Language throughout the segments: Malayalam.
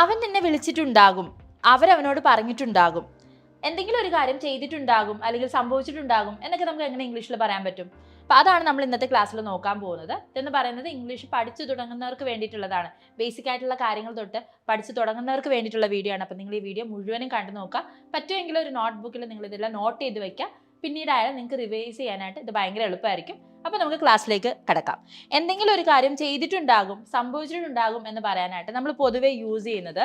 അവൻ നിന്നെ വിളിച്ചിട്ടുണ്ടാകും. അവരവനോട് പറഞ്ഞിട്ടുണ്ടാകും. എന്തെങ്കിലും ഒരു കാര്യം ചെയ്തിട്ടുണ്ടാകും അല്ലെങ്കിൽ സംഭവിച്ചിട്ടുണ്ടാകും എന്നൊക്കെ നമുക്ക് എങ്ങനെ ഇംഗ്ലീഷിൽ പറയാൻ പറ്റും? അപ്പോൾ അതാണ് നമ്മൾ ഇന്നത്തെ ക്ലാസ്സിൽ നോക്കാൻ പോകുന്നത്. എന്ന് പറയുന്നത് ഇംഗ്ലീഷ് പഠിച്ചു തുടങ്ങുന്നവർക്ക് വേണ്ടിയിട്ടുള്ളതാണ്. ബേസിക് ആയിട്ടുള്ള കാര്യങ്ങൾ തൊട്ട് പഠിച്ചു തുടങ്ങുന്നവർക്ക് വേണ്ടിയിട്ടുള്ള വീഡിയോ ആണ്. അപ്പോൾ നിങ്ങൾ ഈ വീഡിയോ മുഴുവനും കണ്ടു നോക്കുക. പറ്റുമെങ്കിൽ ഒരു നോട്ട് ബുക്കിൽ നിങ്ങൾ ഇതെല്ലാം നോട്ട് ചെയ്ത് വെക്കുക പിന്നീടായാലും നിങ്ങൾക്ക് റിവൈസ് ചെയ്യാനായിട്ട് ഇത് ഭയങ്കര എളുപ്പമായിരിക്കും. അപ്പോൾ നമുക്ക് ക്ലാസ്സിലേക്ക് കിടക്കാം. എന്തെങ്കിലും ഒരു കാര്യം ചെയ്തിട്ടുണ്ടാകും സംഭവിച്ചിട്ടുണ്ടാകും എന്ന് പറയാനായിട്ട് നമ്മൾ പൊതുവെ യൂസ് ചെയ്യുന്നത്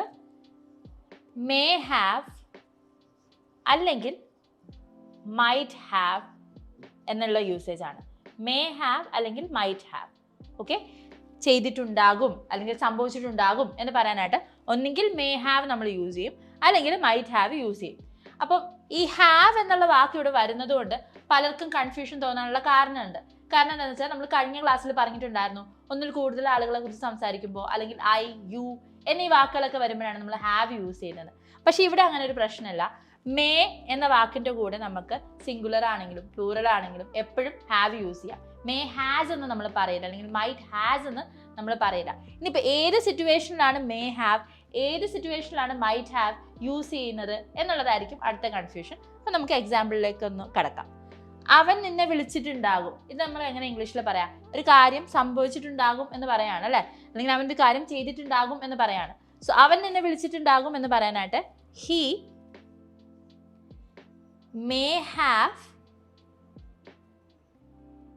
മേ ഹാവ് അല്ലെങ്കിൽ മൈറ്റ് ഹാവ് എന്നുള്ള യൂസേജ് ആണ്. മേ ഹാവ് അല്ലെങ്കിൽ മൈറ്റ് ഹാവ് ഓക്കെ ചെയ്തിട്ടുണ്ടാകും അല്ലെങ്കിൽ സംഭവിച്ചിട്ടുണ്ടാകും എന്ന് പറയാനായിട്ട് ഒന്നുകിൽ മേ ഹാവ് നമ്മൾ യൂസ് ചെയ്യും അല്ലെങ്കിൽ മൈറ്റ് ഹാവ് യൂസ് ചെയ്യും. അപ്പം ഈ ഹാവ് എന്നുള്ള വാക്ക് ഇവിടെ വരുന്നത് കൊണ്ട് പലർക്കും കൺഫ്യൂഷൻ തോന്നാനുള്ള കാരണമുണ്ട്. കാരണം എന്താണെന്ന് വെച്ചാൽ നമ്മൾ കഴിഞ്ഞ ക്ലാസ്സിൽ പറഞ്ഞിട്ടുണ്ടായിരുന്നു ഒന്നിൽ കൂടുതൽ ആളുകളെ കുറിച്ച് സംസാരിക്കുമ്പോൾ അല്ലെങ്കിൽ ഐ യു എന്നീ വാക്കുകളൊക്കെ വരുമ്പോഴാണ് നമ്മൾ ഹാവ് യൂസ് ചെയ്യുന്നത്. പക്ഷേ ഇവിടെ അങ്ങനെ ഒരു പ്രശ്നമില്ല. മേ എന്ന വാക്കിന്റെ കൂടെ നമുക്ക് സിംഗുലർ ആണെങ്കിലും പ്ലൂറൽ ആണെങ്കിലും എപ്പോഴും ഹാവ് യൂസ് ചെയ്യാം. മേ ഹാസ് എന്ന് നമ്മൾ പറയില്ല അല്ലെങ്കിൽ മൈറ്റ് ഹാസ് എന്ന് നമ്മൾ പറയില്ല. ഇനിയിപ്പോൾ ഏത് സിറ്റുവേഷനിലാണ് മേ ഹാവ് ഏത് സിറ്റുവേഷനിലാണ് മൈറ്റ് ഹാവ് യൂസ് ചെയ്യുന്നത് എന്നുള്ളതായിരിക്കും അടുത്ത കൺഫ്യൂഷൻ അപ്പം നമുക്ക് എക്സാമ്പിളിലേക്ക് ഒന്ന് കടക്കാം. അവൻ നിന്നെ വിളിച്ചിട്ടുണ്ടാകും. ഇത് നമ്മൾ എങ്ങനെ ഇംഗ്ലീഷിൽ പറയാം? ഒരു കാര്യം സംഭവിച്ചിട്ടുണ്ടാകും എന്ന് പറയാണ് അല്ലേ? അല്ലെങ്കിൽ അവൻ ഒരു കാര്യം ചെയ്തിട്ടുണ്ടാകും എന്ന് പറയാണ്. സോ അവൻ നിന്നെ വിളിച്ചിട്ടുണ്ടാകും എന്ന് പറയാനായിട്ട് ഹീ മേ ഹാവ്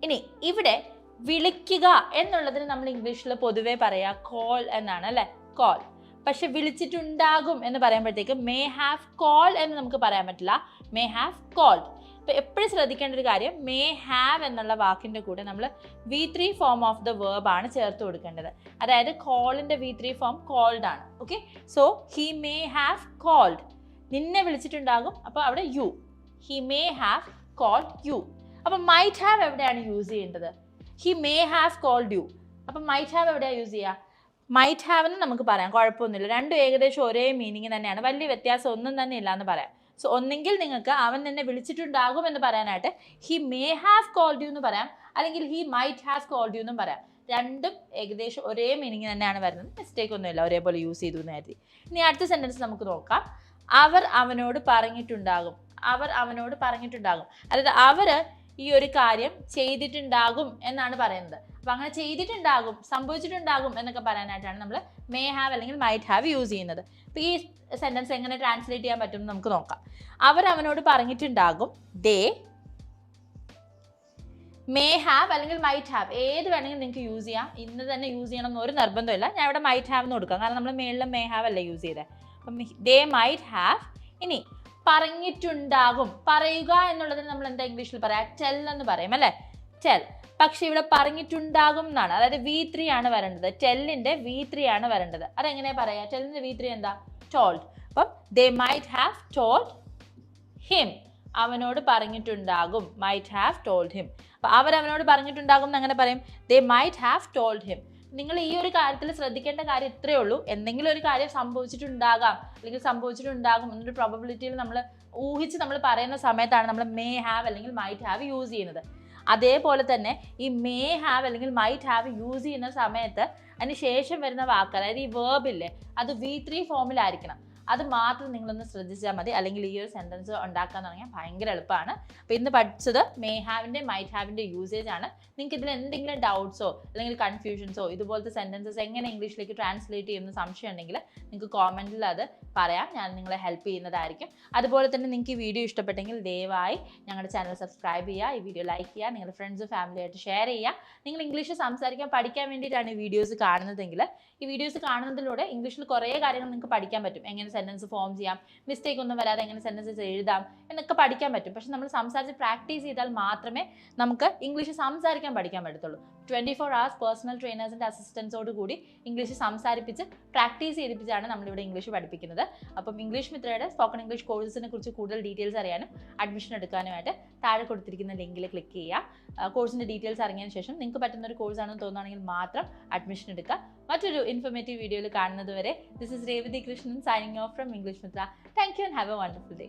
ഇനി ഇവിടെ വിളിക്കുക എന്നുള്ളതിന് നമ്മൾ ഇംഗ്ലീഷിൽ പൊതുവേ പറയാ കോൾ എന്നാണ് അല്ലേ? കോൾ പക്ഷെ വിളിച്ചിട്ടുണ്ടാകും എന്ന് പറയുമ്പോഴത്തേക്ക് മേ ഹാവ് കോൾ എന്ന് നമുക്ക് പറയാൻ പറ്റില്ല. മേ ഹാവ് കോൾഡ് ഇപ്പം എപ്പോഴും ശ്രദ്ധിക്കേണ്ട ഒരു കാര്യം മേ ഹാവ് എന്നുള്ള വാക്കിന്റെ കൂടെ നമ്മൾ V three form of the verb ആണ് ചേർത്ത് കൊടുക്കേണ്ടത്. അതായത് കോളിന്റെ വി ത്രീ ഫോം കോൾഡ് ആണ്. Okay so he may have called നിന്നെ വിളിച്ചിട്ടുണ്ടാകും അപ്പോൾ അവിടെ you he may have called you അപ്പം മൈറ്റ് ഹാവ് എവിടെയാണ് യൂസ് ചെയ്യേണ്ടത്? He may have called you അപ്പം മൈറ്റ് ഹാവ് എവിടെയാണ് യൂസ് ചെയ്യുക? മൈറ്റ് ഹാവ് എന്ന് നമുക്ക് പറയാം. കുഴപ്പമൊന്നുമില്ല. രണ്ടും ഏകദേശം ഒരേ മീനിങ് തന്നെയാണ്. വലിയ വ്യത്യാസം ഒന്നും തന്നെ ഇല്ല എന്ന് പറയാം. സോ ഒന്നെങ്കിൽ നിങ്ങൾക്ക് അവൻ നിന്നെ വിളിച്ചിട്ടുണ്ടാകും എന്ന് പറയാനായിട്ട് he may have called you എന്ന് പറയാം. അല്ലെങ്കിൽ he might have called you എന്നും പറയാം. രണ്ടും ഏകദേശം ഒരേ മീനിങ് തന്നെയാണ് വരുന്നത്. മിസ്റ്റേക്ക് ഒന്നുമില്ല. ഒരേപോലെ യൂസ് ചെയ്തു കരുതി. ഇനി അടുത്ത സെന്റൻസ് നമുക്ക് നോക്കാം. അവർ അവനോട് പറഞ്ഞിട്ടുണ്ടാകും. അവർ അവനോട് പറഞ്ഞിട്ടുണ്ടാകും. അതായത് അവർ ഈ ഒരു കാര്യം ചെയ്തിട്ടുണ്ടാകും എന്നാണ് പറയുന്നത്. അപ്പം അങ്ങനെ ചെയ്തിട്ടുണ്ടാകും സംഭവിച്ചിട്ടുണ്ടാകും എന്നൊക്കെ പറയാനായിട്ടാണ് നമ്മൾ മേ ഹാവ് അല്ലെങ്കിൽ മൈറ്റ് ഹാവ് യൂസ് ചെയ്യുന്നത്. അപ്പോൾ ഈ സെന്റൻസ് എങ്ങനെ ട്രാൻസ്ലേറ്റ് ചെയ്യാൻ പറ്റും നമുക്ക് നോക്കാം. അവർ അവനോട് പറഞ്ഞിട്ടുണ്ടാകും ദേ മേ ഹാവ് അല്ലെങ്കിൽ മൈറ്റ് ഹാവ് ഏത് വേണമെങ്കിലും നിങ്ങൾക്ക് യൂസ് ചെയ്യാം. ഇന്ന് തന്നെ യൂസ് ചെയ്യണം ഒരു നിർബന്ധമില്ല ഞാൻ ഇവിടെ മൈറ്റ് ഹാവ് എന്ന് കൊടുക്കാം. കാരണം നമ്മൾ മേളിൽ മേ ഹാവ് അല്ലേ യൂസ് ചെയ്തത് അപ്പം ദേ മൈറ്റ് ഹാവ് ഇനി പറഞ്ഞിട്ടുണ്ടാകും. പറയുക എന്നുള്ളതിന് നമ്മൾ എന്താ ഇംഗ്ലീഷിൽ പറയാം? ടെൽ എന്ന് പറയും അല്ലേ? ടെൽ പക്ഷെ ഇവിടെ പറഞ്ഞിട്ടുണ്ടാകും എന്നാണ്. അതായത് വി ത്രീ ആണ് വരേണ്ടത്. ടെല്ലിന്റെ വി ത്രീ ആണ് വരേണ്ടത്. അതെങ്ങനെ പറയാ? ടെല്ലിന്റെ വി ത്രീ എന്താ? ടോൾഡ് അപ്പം they might have told him അവനോട് പറഞ്ഞിട്ടുണ്ടാകും. മൈറ്റ് ഹാവ് ടോൾഡ് ഹിം അപ്പൊ അവരവനോട് പറഞ്ഞിട്ടുണ്ടാകും എന്ന് അങ്ങനെ പറയും? They might have told him നിങ്ങൾ ഈ ഒരു കാര്യത്തിൽ ശ്രദ്ധിക്കേണ്ട കാര്യം ഇത്രയേ ഉള്ളൂ. എന്തെങ്കിലും ഒരു കാര്യം സംഭവിച്ചിട്ടുണ്ടാകാം. അല്ലെങ്കിൽ സംഭവിച്ചിട്ടുണ്ടാകും എന്നൊരു പ്രോബബിലിറ്റിയിൽ നമ്മൾ ഊഹിച്ച് നമ്മൾ പറയുന്ന സമയത്താണ് നമ്മൾ മേ ഹാവ് അല്ലെങ്കിൽ മൈറ്റ് ഹാവ് യൂസ് ചെയ്യുന്നത്. അതേപോലെ തന്നെ ഈ മേ ഹാവ് അല്ലെങ്കിൽ മൈറ്റ് ഹാവ് യൂസ് ചെയ്യുന്ന സമയത്ത് അതിന് ശേഷം വരുന്ന വാക്ക് അതായത് ഈ വേർബില്ലേ അത് വി ത്രീ ഫോമിലായിരിക്കണം അത് മാത്രം നിങ്ങളൊന്ന് ശ്രദ്ധിച്ചാൽ മതി. അല്ലെങ്കിൽ ഈ ഒരു സെന്റൻസ് ഉണ്ടാക്കാൻ തുടങ്ങിയാൽ ഭയങ്കര എളുപ്പമാണ്. അപ്പോൾ ഇന്ന് പഠിച്ചത് മേ ഹാവിന്റെ മൈറ്റ് ഹാവിന്റെ യൂസേജ് ആണ്. നിങ്ങൾക്ക് ഇതിൽ എന്തെങ്കിലും ഡൗട്ട്സോ അല്ലെങ്കിൽ കൺഫ്യൂഷൻസോ ഇതുപോലത്തെ സെന്റൻസസ് എങ്ങനെ ഇംഗ്ലീഷിലേക്ക് ട്രാൻസ്ലേറ്റ് ചെയ്യുന്ന സംശയം ഉണ്ടെങ്കിൽ നിങ്ങൾക്ക് കോമന്റിൽ അത് പറയാം. ഞാൻ നിങ്ങളെ ഹെൽപ്പ് ചെയ്യുന്നതായിരിക്കും. അതുപോലെ തന്നെ നിങ്ങൾക്ക് ഈ വീഡിയോ ഇഷ്ടപ്പെട്ടെങ്കിൽ ദയവായി ഞങ്ങളുടെ ചാനൽ സബ്സ്ക്രൈബ് ചെയ്യുക. ഈ വീഡിയോ ലൈക്ക് ചെയ്യുക. നിങ്ങളുടെ ഫ്രണ്ട്സും ഫാമിലിയായിട്ട് ഷെയർ ചെയ്യുക. നിങ്ങൾ ഇംഗ്ലീഷ് സംസാരിക്കാൻ പഠിക്കാൻ വേണ്ടിയിട്ടാണ് ഈ വീഡിയോസ് കാണുന്നതെങ്കിൽ ഈ വീഡിയോസ് കാണുന്നതിലൂടെ ഇംഗ്ലീഷിൽ കുറേ കാര്യങ്ങൾ നിങ്ങൾക്ക് പഠിക്കാൻ പറ്റും. എങ്ങനെ സെന്റൻസ് ഫോം ചെയ്യാം. മിസ്റ്റേക്ക് ഒന്നും വരാതെ എങ്ങനെ സെന്റൻസസ് എഴുതാം? എന്നൊക്കെ പഠിക്കാൻ പറ്റും. പക്ഷെ നമ്മൾ സംസാരിച്ച് പ്രാക്ടീസ് ചെയ്താൽ മാത്രമേ നമുക്ക് ഇംഗ്ലീഷ് സംസാരിക്കാൻ പഠിക്കാൻ പറ്റത്തുള്ളൂ. ട്വന്റി ഫോർ അവേഴ്സ് പേഴ്സണൽ ട്രെയിനേഴ്സിന്റെ അസിസ്റ്റൻസോട് കൂടി ഇംഗ്ലീഷ് സംസാരിപ്പിച്ച് പ്രാക്ടീസ് ചെയ്തിപ്പിച്ചാണ് നമ്മളിവിടെ ഇംഗ്ലീഷ് പഠിപ്പിക്കുന്നത്. അപ്പം ഇംഗ്ലീഷ് മിത്രയുടെ സ്പോക്കൺ ഇംഗ്ലീഷ് കോഴ്സിനെ കുറിച്ച് കൂടുതൽ ഡീറ്റെയിൽസ് അറിയാനും അഡ്മിഷൻ എടുക്കാനുമായിട്ട് താഴെ കൊടുത്തിരിക്കുന്ന ലിങ്കിൽ ക്ലിക്ക് ചെയ്യുക. കോഴ്സിന്റെ ഡീറ്റെയിൽസ് അറിഞ്ഞതിന് ശേഷം നിങ്ങൾക്ക് പറ്റുന്ന ഒരു കോഴ്സാണെന്ന് തോന്നുകയാണെങ്കിൽ മാത്രം അഡ്മിഷൻ എടുക്കുക. മറ്റൊരു ഇൻഫോർമേറ്റീവ് വീഡിയോയിൽ കാണുന്നത് വരെ this is Revathi Krishnan signing off from English Mitra. Thank you and have a wonderful day